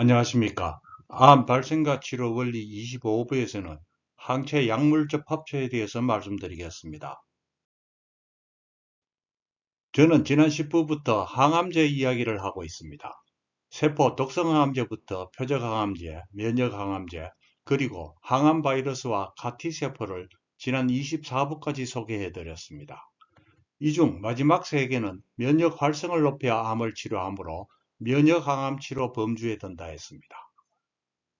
안녕하십니까. 암 발생과 치료 원리 25부에서는 항체 약물적 합체에 대해서 말씀드리겠습니다. 저는 지난 10부부터 항암제 이야기를 하고 있습니다. 세포 독성항암제부터 표적항암제, 면역항암제, 그리고 항암 바이러스와 카티세포를 지난 24부까지 소개해 드렸습니다. 이 중 마지막 세 개는 면역 활성을 높여 암을 치료하므로 면역항암 치료 범주에 든다 했습니다.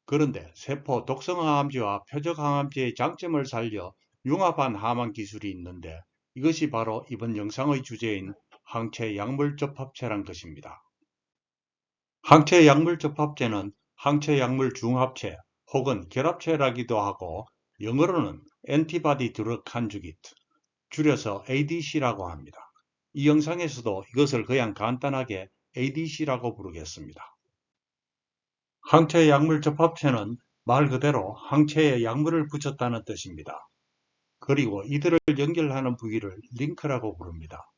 그런데 세포 독성항암제와 표적항암제의 장점을 살려 융합한 항암 기술이 있는데 이것이 바로 이번 영상의 주제인 항체 약물적 합체란 것입니다. 항체 약물적 합체는 항체 약물 중합체 혹은 결합체라기도 하고 영어로는 엔티바디 드럭 컨주기트 줄여서 ADC라고 합니다. 이 영상에서도 이것을 그냥 간단하게 ADC라고 부르겠습니다. 항체 약물 접합체는 말 그대로 항체에 약물을 붙였다는 뜻입니다. 그리고 이들을 연결하는 부위를 링크라고 부릅니다.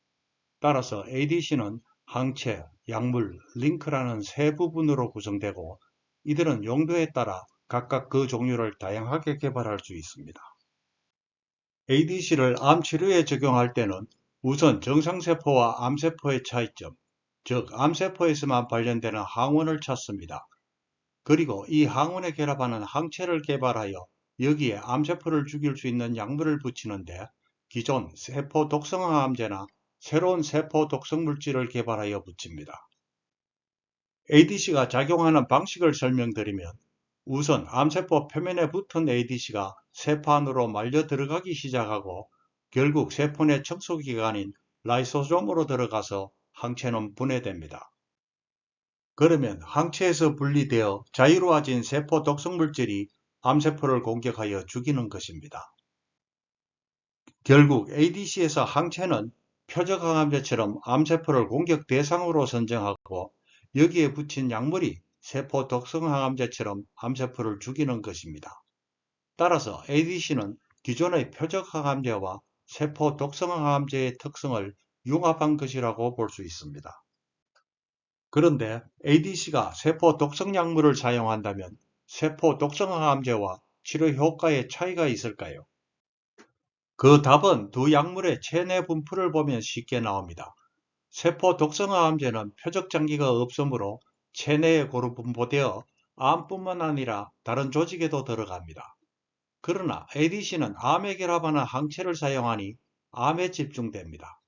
따라서 ADC는 항체, 약물, 링크라는 세 부분으로 구성되고 이들은 용도에 따라 각각 그 종류를 다양하게 개발할 수 있습니다. ADC를 암 치료에 적용할 때는 우선 정상세포와 암세포의 차이점, 즉 암세포에서만 발견되는 항원을 찾습니다. 그리고 이 항원에 결합하는 항체를 개발하여 여기에 암세포를 죽일 수 있는 약물을 붙이는데 기존 세포 독성항암제나 새로운 세포 독성 물질을 개발하여 붙입니다. ADC가 작용하는 방식을 설명드리면 우선 암세포 표면에 붙은 ADC가 세포 안으로 말려 들어가기 시작하고 결국 세포 내 청소기관인 라이소솜으로 들어가서 항체는 분해됩니다. 그러면 항체에서 분리되어 자유로워진 세포 독성 물질이 암세포를 공격하여 죽이는 것입니다. 결국 ADC에서 항체는 표적항암제처럼 암세포를 공격 대상으로 선정하고 여기에 붙인 약물이 세포 독성항암제처럼 암세포를 죽이는 것입니다. 따라서 ADC는 기존의 표적항암제와 세포 독성항암제의 특성을 융합한 것이라고 볼 수 있습니다. 그런데 ADC가 세포 독성 약물을 사용한다면 세포 독성항암제와 치료 효과에 차이가 있을까요? 그 답은 두 약물의 체내 분포를 보면 쉽게 나옵니다. 세포 독성항암제는 표적장기가 없으므로 체내에 고루 분포되어 암뿐만 아니라 다른 조직에도 들어갑니다. 그러나 ADC는 암에 결합하는 항체를 사용하니 암에 집중됩니다.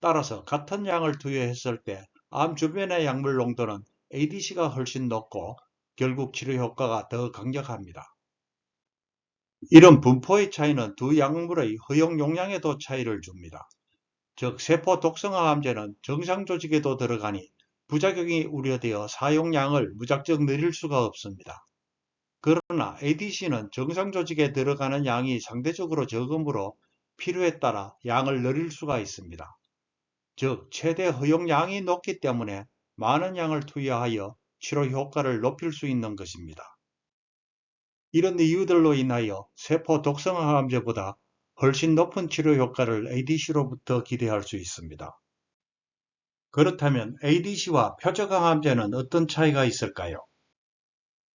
따라서 같은 양을 투여했을 때 암 주변의 약물 농도는 ADC가 훨씬 높고 결국 치료 효과가 더 강력합니다. 이런 분포의 차이는 두 약물의 허용 용량에도 차이를 줍니다. 즉 세포 독성항암제는 정상 조직에도 들어가니 부작용이 우려되어 사용량을 무작정 늘릴 수가 없습니다. 그러나 ADC는 정상 조직에 들어가는 양이 상대적으로 적으므로 필요에 따라 양을 늘릴 수가 있습니다. 즉 최대 허용량이 높기 때문에 많은 양을 투여하여 치료 효과를 높일 수 있는 것입니다. 이런 이유들로 인하여 세포 독성항암제보다 훨씬 높은 치료 효과를 ADC로부터 기대할 수 있습니다. 그렇다면 ADC와 표적항암제는 어떤 차이가 있을까요?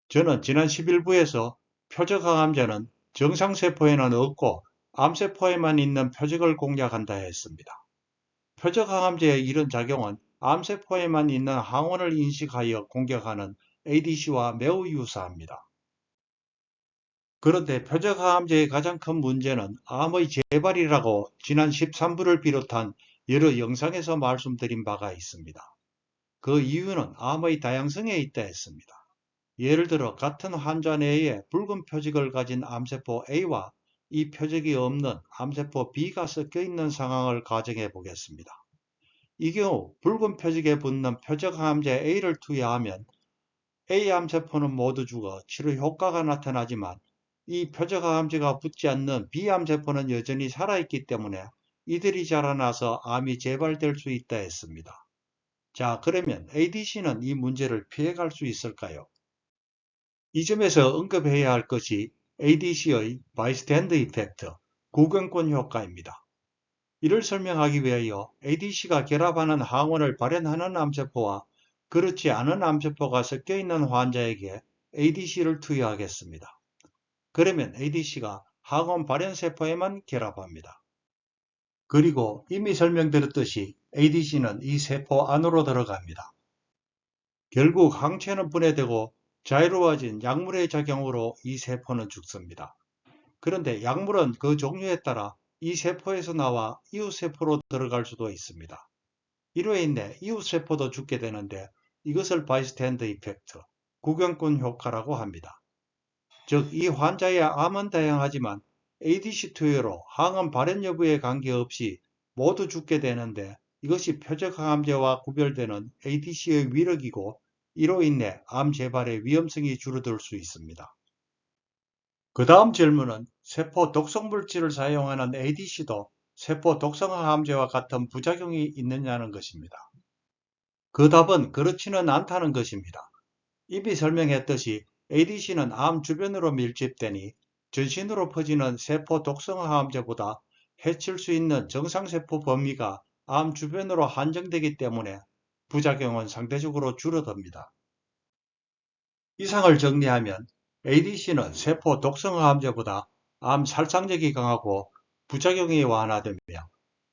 저는 지난 11부에서 표적항암제는 정상세포에는 없고 암세포에만 있는 표적을 공략한다 했습니다. 표적항암제의 이런 작용은 암세포에만 있는 항원을 인식하여 공격하는 ADC와 매우 유사합니다. 그런데 표적항암제의 가장 큰 문제는 암의 재발이라고 지난 13부를 비롯한 여러 영상에서 말씀드린 바가 있습니다. 그 이유는 암의 다양성에 있다 했습니다. 예를 들어 같은 환자 내에 붉은 표적을 가진 암세포 A와 이 표적이 없는 암세포 B가 섞여 있는 상황을 가정해 보겠습니다. 이 경우 붉은 표적에 붙는 표적항암제 A를 투여하면 A 암세포는 모두 죽어 치료 효과가 나타나지만 이 표적항암제가 붙지 않는 B 암세포는 여전히 살아있기 때문에 이들이 자라나서 암이 재발될 수 있다 했습니다. 자 그러면 ADC는 이 문제를 피해갈 수 있을까요? 이 점에서 언급해야 할 것이 ADC의 바이스탠드 이펙트, 구경권 효과입니다. 이를 설명하기 위하여 ADC가 결합하는 항원을 발현하는 암세포와 그렇지 않은 암세포가 섞여 있는 환자에게 ADC를 투여하겠습니다. 그러면 ADC가 항원 발현세포에만 결합합니다. 그리고 이미 설명드렸듯이 ADC는 이 세포 안으로 들어갑니다. 결국 항체는 분해되고 자유로워진 약물의 작용으로 이 세포는 죽습니다. 그런데 약물은 그 종류에 따라 이 세포에서 나와 이웃세포로 들어갈 수도 있습니다. 이로 인해 이웃세포도 죽게 되는데 이것을 바이스탠드 이펙트, 구경꾼 효과라고 합니다. 즉, 이 환자의 암은 다양하지만 ADC 투여로 항암 발현 여부에 관계없이 모두 죽게 되는데 이것이 표적항암제와 구별되는 ADC의 위력이고 이로 인해 암 재발의 위험성이 줄어들 수 있습니다. 그 다음 질문은 세포 독성 물질을 사용하는 ADC도 세포 독성항암제와 같은 부작용이 있느냐는 것입니다. 그 답은 그렇지는 않다는 것입니다. 이미 설명했듯이 ADC는 암 주변으로 밀집되니 전신으로 퍼지는 세포 독성항암제보다 해칠 수 있는 정상세포 범위가 암 주변으로 한정되기 때문에 부작용은 상대적으로 줄어듭니다. 이상을 정리하면 ADC는 세포 독성항암제보다 암 살상력이 강하고 부작용이 완화되며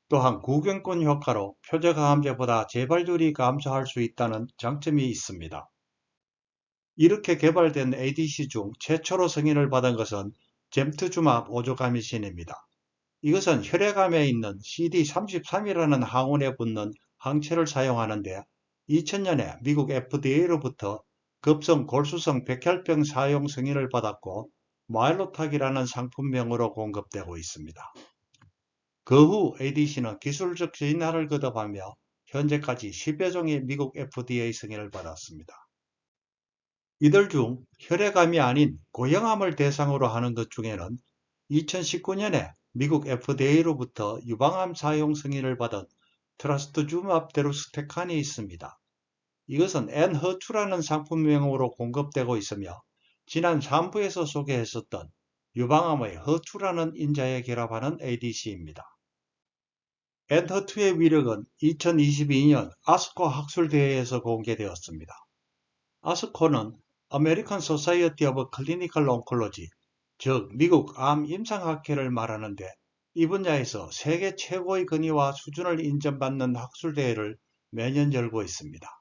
또한 구경권 효과로 표적항암제보다 재발률이 감소할 수 있다는 장점이 있습니다. 이렇게 개발된 ADC 중 최초로 승인을 받은 것은 잼트주맙 오조가미신입니다. 이것은 혈액암에 있는 CD33이라는 항원에 붙는 항체를 사용하는데 2000년에 미국 FDA로부터 급성 골수성 백혈병 사용 승인을 받았고 마일로탁이라는 상품명으로 공급되고 있습니다. 그 후 ADC는 기술적 진화를 거듭하며 현재까지 10여 종의 미국 FDA 승인을 받았습니다. 이들 중 혈액암이 아닌 고형암을 대상으로 하는 것 중에는 2019년에 미국 FDA로부터 유방암 사용 승인을 받은 트라스트주맙 데루스테칸이 있습니다. 이것은 N허2라는 상품명으로 공급되고 있으며 지난 3부에서 소개했었던 유방암의 허2라는 인자에 결합하는 ADC입니다. N허2의 위력은 2022년 아스코 학술대회에서 공개되었습니다. 아스코는 American Society of Clinical Oncology, 즉 미국 암 임상학회를 말하는데 이 분야에서 세계 최고의 근위와 수준을 인정받는 학술대회를 매년 열고 있습니다.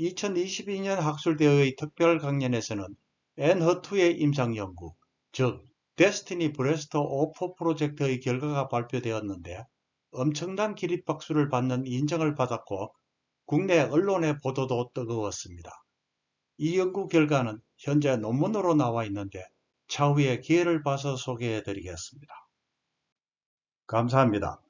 2022년 학술대회의 특별 강연에서는 N허2의 임상연구, 즉 데스티니 브레스트 오퍼 프로젝트의 결과가 발표되었는데 엄청난 기립박수를 받는 인정을 받았고 국내 언론의 보도도 뜨거웠습니다. 이 연구 결과는 현재 논문으로 나와 있는데 차후에 기회를 봐서 소개해 드리겠습니다. 감사합니다.